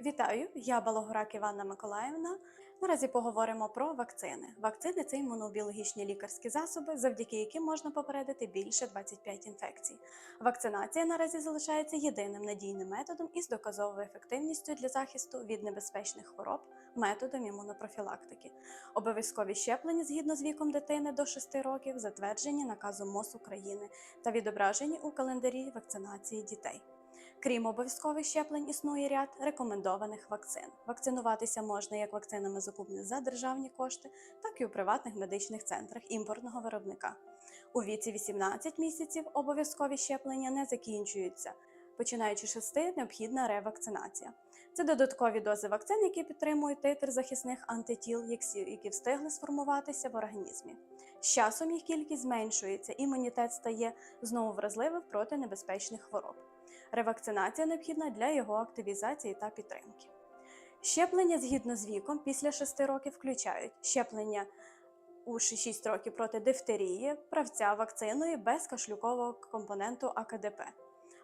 Вітаю, я Балогорак Іванна Миколаївна. Наразі поговоримо про вакцини. Вакцини це імунобіологічні лікарські засоби, завдяки яким можна попередити більше 25 інфекцій. Вакцинація наразі залишається єдиним надійним методом із доказовою ефективністю для захисту від небезпечних хвороб методом імунопрофілактики. Обов'язкові щеплення згідно з віком дитини до 6 років затверджені наказом МОЗ України та відображені у календарі вакцинації дітей. Крім обов'язкових щеплень, існує ряд рекомендованих вакцин. Вакцинуватися можна як вакцинами закупленими за державні кошти, так і у приватних медичних центрах імпортного виробника. У віці 18 місяців обов'язкові щеплення не закінчуються. Починаючи з 6, необхідна ревакцинація. Це додаткові дози вакцин, які підтримують титр захисних антитіл, які встигли сформуватися в організмі. З часом їх кількість зменшується, імунітет стає знову вразливим проти небезпечних хвороб. Ревакцинація необхідна для його активізації та підтримки. Щеплення згідно з віком після 6 років включають щеплення у 6 років проти дифтерії, правця вакциною без кашлюкового компоненту АКДП,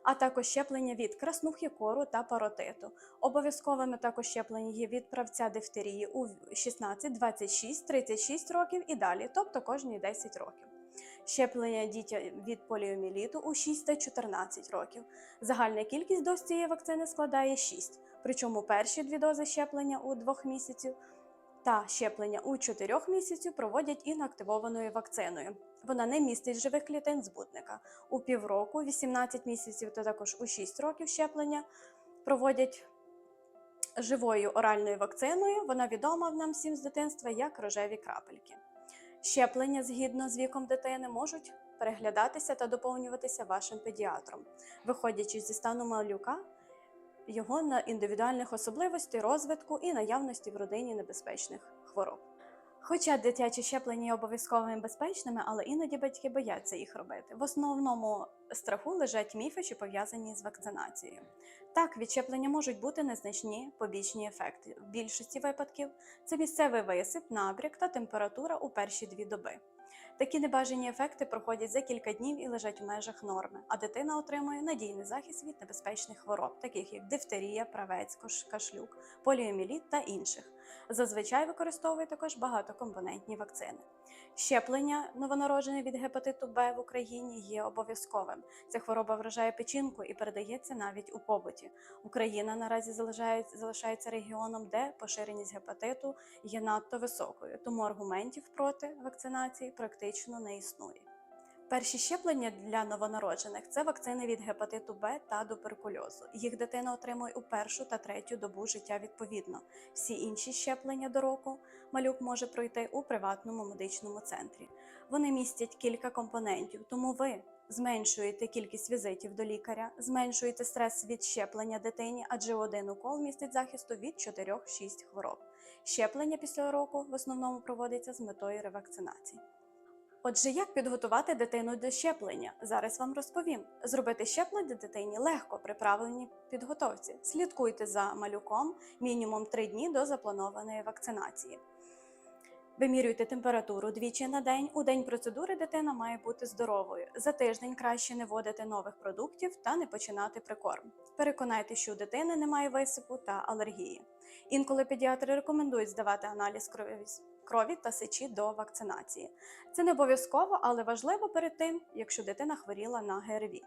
а також щеплення від краснухи кору та паротиту. Обов'язковими також щеплення є від правця дифтерії у 16, 26, 36 років і далі, тобто кожні 10 років. Щеплення дітям від поліоміеліту у 6 та 14 років. Загальна кількість доз цієї вакцини складає 6, причому перші дві дози щеплення у 2 місяців та щеплення у 4 місяців проводять інактивованою вакциною. Вона не містить живих клітин збутника. У півроку, 18 місяців та також у 6 років щеплення проводять живою оральною вакциною. Вона відома нам всім з дитинства як рожеві крапельки. Щеплення згідно з віком дитини можуть переглядатися та доповнюватися вашим педіатром, виходячи зі стану малюка, його на індивідуальних особливостей розвитку і наявності в родині небезпечних хвороб. Хоча дитячі щеплення є обов'язковими і безпечними, але іноді батьки бояться їх робити. В основному страху лежать міфи, що пов'язані з вакцинацією. Так, від щеплення можуть бути незначні побічні ефекти. В більшості випадків це місцевий висип, набряк та температура у перші дві доби. Такі небажані ефекти проходять за кілька днів і лежать в межах норми, а дитина отримує надійний захист від небезпечних хвороб, таких як дифтерія, правець, кашлюк, поліоміеліт та інших. Зазвичай використовують також багатокомпонентні вакцини. Щеплення новонароджених від гепатиту Б в Україні є обов'язковим. Ця хвороба вражає печінку і передається навіть у побуті. Україна наразі залишається регіоном, де поширеність гепатиту є надто високою, тому аргументів проти вакцинації практично не існує. Перші щеплення для новонароджених це вакцини від гепатиту Б та туберкульозу. Їх дитина отримує у першу та третю добу життя відповідно. Всі інші щеплення до року малюк може пройти у приватному медичному центрі. Вони містять кілька компонентів, тому ви зменшуєте кількість візитів до лікаря, зменшуєте стрес від щеплення дитині, адже один укол містить захисту від 4-6 хвороб. Щеплення після року в основному проводиться з метою ревакцинації. Отже, як підготувати дитину до щеплення? Зараз вам розповім. Зробити щеплення дитині легко при правильній підготовці. Слідкуйте за малюком мінімум 3 дні до запланованої вакцинації. Вимірюйте температуру двічі на день. У день процедури дитина має бути здоровою. За тиждень краще не вводити нових продуктів та не починати прикорм. Переконайте, що у дитини немає висипу та алергії. Інколи педіатри рекомендують здавати аналіз крові, крові та сечі до вакцинації. Це не обов'язково, але важливо перед тим, якщо дитина хворіла на ГРВІ.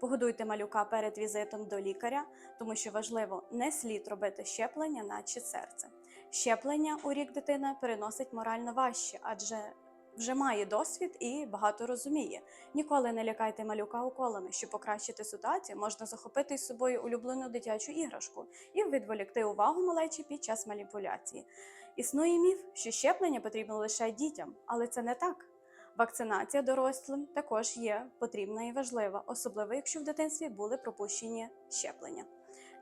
Погодуйте малюка перед візитом до лікаря, тому що важливо не слід робити щеплення, наче серце. Щеплення у рік дитина переносить морально важче, адже вже має досвід і багато розуміє. Ніколи не лякайте малюка уколами. Щоб покращити ситуацію, можна захопити із собою улюблену дитячу іграшку і відволікти увагу малечі під час маніпуляції. Існує міф, що щеплення потрібно лише дітям, але це не так. Вакцинація дорослим також є потрібна і важлива, особливо якщо в дитинстві були пропущені щеплення.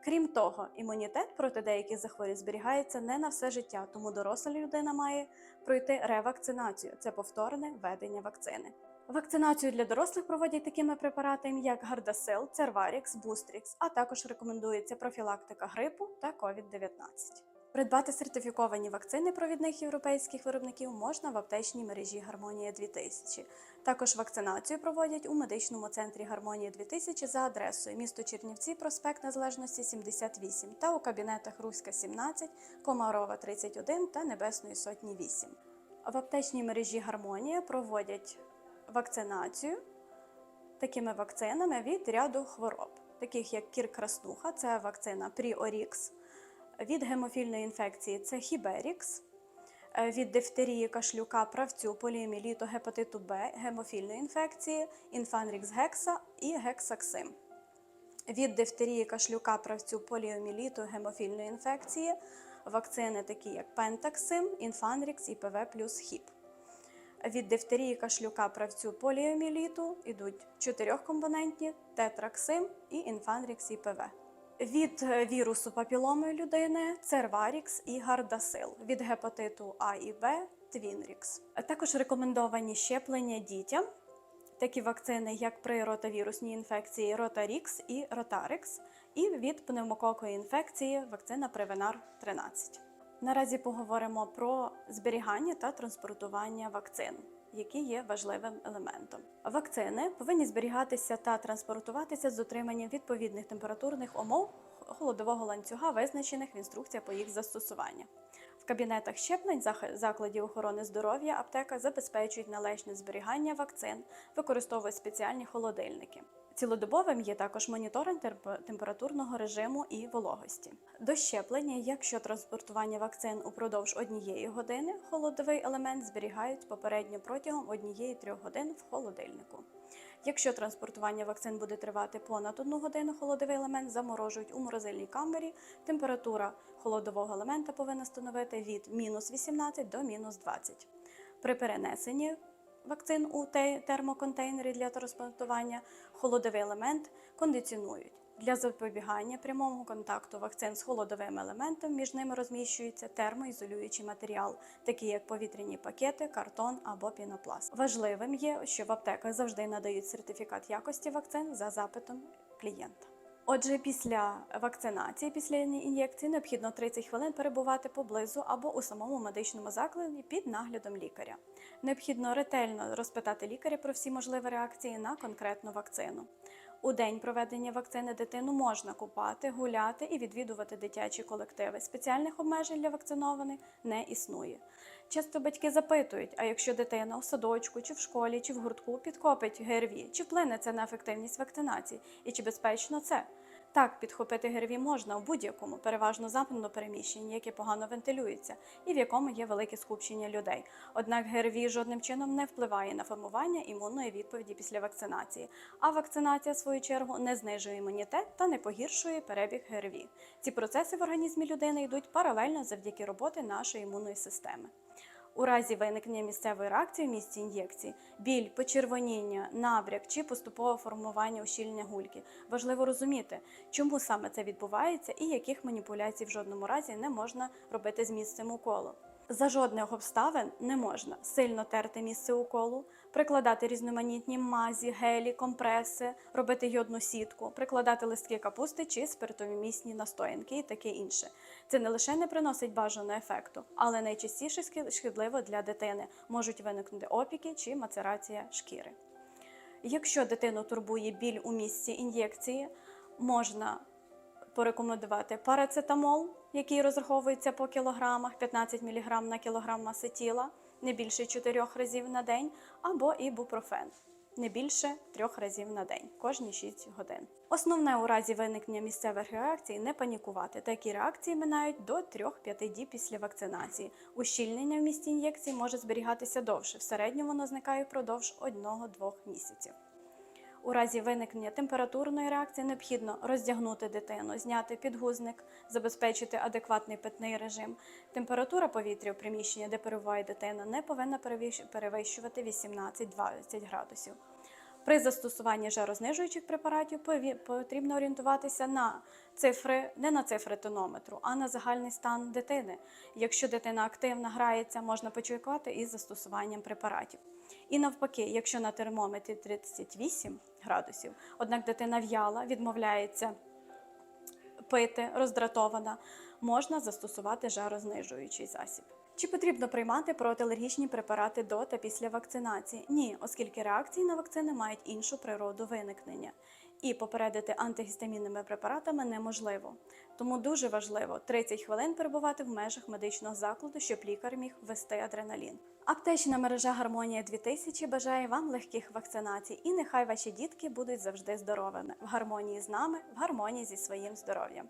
Крім того, імунітет проти деяких захворювань зберігається не на все життя, тому доросла людина має пройти ревакцинацію це повторне введення вакцини. Вакцинацію для дорослих проводять такими препаратами, як Гардасил, Церварікс, Бустрікс, а також рекомендується профілактика грипу та COVID-19. Придбати сертифіковані вакцини провідних європейських виробників можна в аптечній мережі Гармонія 2000. Також вакцинацію проводять у медичному центрі Гармонія 2000 за адресою місто Чернівці, проспект Незалежності 78 та у кабінетах Руська 17, Комарова 31 та Небесної Сотні 8. В аптечній мережі Гармонія проводять вакцинацію такими вакцинами від ряду хвороб, таких як кір краснуха, це вакцина Пріорікс, від гемофільної інфекції це Хіберікс, е, від дифтерії, кашлюка, правцю, поліоміеліту, гепатиту Б, гемофільної інфекції, інфанрікс гекса і гексаксим. Від дифтерії, кашлюка, правцю, поліоміеліту, гемофільної інфекції, вакцини такі як Пентаксим, Інфанрікс і ПВ плюс ХІП. Від дифтерії, кашлюка, правцю, поліоміеліту йдуть чотирьохкомпонентні тетраксим і інфанрікс і ПВ. Від е, вірусу папіломи людини Церварікс і Гардасил, від гепатиту А і Б Твінрікс. Також рекомендовані щеплення дітям, такі вакцини, як при ротавірусній інфекції Ротарікс і Ротарикс, і від пневмококової інфекції вакцина Превенар 13. Наразі поговоримо про зберігання та транспортування вакцин, які є важливим елементом. Вакцини повинні зберігатися та транспортуватися з дотриманням відповідних температурних умов холодового ланцюга, визначених в інструкціях по їх застосуванню. В кабінетах щеплень закладів охорони здоров'я аптека забезпечують належне зберігання вакцин, використовують спеціальні холодильники. Цілодобовим є також моніторинг температурного режиму і вологості. До щеплення, якщо транспортування вакцин упродовж однієї години, холодовий елемент зберігають попередньо протягом однієї трьох годин в холодильнику. Якщо транспортування вакцин буде тривати понад одну годину, холодовий елемент заморожують у морозильній камері. Температура холодового елемента повинна становити від мінус 18 до мінус 20. При перенесенні вакцин у те- термоконтейнері для транспортування холодовий елемент кондиціонують. Для запобігання прямому контакту вакцин з холодовим елементом між ними розміщується термоізолюючий матеріал, такий як повітряні пакети, картон або пінопласт. Важливим є, що в аптеках завжди надають сертифікат якості вакцин за запитом клієнта. Отже, після вакцинації, після ін'єкції необхідно 30 хвилин перебувати поблизу або у самому медичному закладі під наглядом лікаря. Необхідно ретельно розпитати лікаря про всі можливі реакції на конкретну вакцину. У день проведення вакцини дитину можна купати, гуляти і відвідувати дитячі колективи. Спеціальних обмежень для вакцинованих не існує. Часто батьки запитують: а якщо дитина у садочку, чи в школі, чи в гуртку підкопить ГРВІ, чи вплине це на ефективність вакцинації, і чи безпечно це? Так, підхопити ГРВІ можна в будь-якому, переважно замкненому переміщенні, яке погано вентилюється, і в якому є велике скупчення людей. Однак ГРВІ жодним чином не впливає на формування імунної відповіді після вакцинації. А вакцинація, в свою чергу, не знижує імунітет та не погіршує перебіг ГРВІ. Ці процеси в організмі людини йдуть паралельно завдяки роботи нашої імунної системи. У разі виникнення місцевої реакції в місці ін'єкції, біль, почервоніння, набряк чи поступове формування ущільнення гульки. Важливо розуміти, чому саме це відбувається і яких маніпуляцій в жодному разі не можна робити з місцем уколу. За жодних обставин не можна сильно терти місце уколу, прикладати різноманітні мазі, гелі, компреси, робити йодну сітку, прикладати листки капусти чи спиртовімісні настоянки і таке інше. Це не лише не приносить бажаного ефекту, але найчастіше шкідливо для дитини. Можуть виникнути опіки чи мацерація шкіри. Якщо дитину турбує біль у місці ін'єкції, можна порекомендувати парацетамол, який розраховується по кілограмах, 15 мг на кілограм маси тіла, не більше 4 разів на день, або ібупрофен. Не більше трьох разів на день, кожні 6 годин. Основне у разі виникнення місцевих реакцій не панікувати. Такі реакції минають до 3-5 діб після вакцинації. Ущільнення в місці ін'єкції може зберігатися довше. В середньому воно зникає впродовж 1-2 місяців. У разі виникнення температурної реакції необхідно роздягнути дитину, зняти підгузник, забезпечити адекватний питний режим. Температура повітря у приміщенні, де перебуває дитина, не повинна перевищувати 18-20 градусів. При застосуванні жарознижуючих препаратів потрібно орієнтуватися на цифри, не на цифри тонометру, а на загальний стан дитини. Якщо дитина активно грається, можна почекати із застосуванням препаратів. І навпаки, якщо на термометрі 38 градусів, однак дитина в'яла, відмовляється пити, роздратована, можна застосувати жарознижуючий засіб. Чи потрібно приймати протиалергічні препарати до та після вакцинації? Ні, оскільки реакції на вакцини мають іншу природу виникнення. І попередити антигістамінними препаратами неможливо. Тому дуже важливо 30 хвилин перебувати в межах медичного закладу, щоб лікар міг ввести адреналін. Аптечна мережа Гармонія 2000 бажає вам легких вакцинацій, і нехай ваші дітки будуть завжди здоровими в гармонії з нами, в гармонії зі своїм здоров'ям.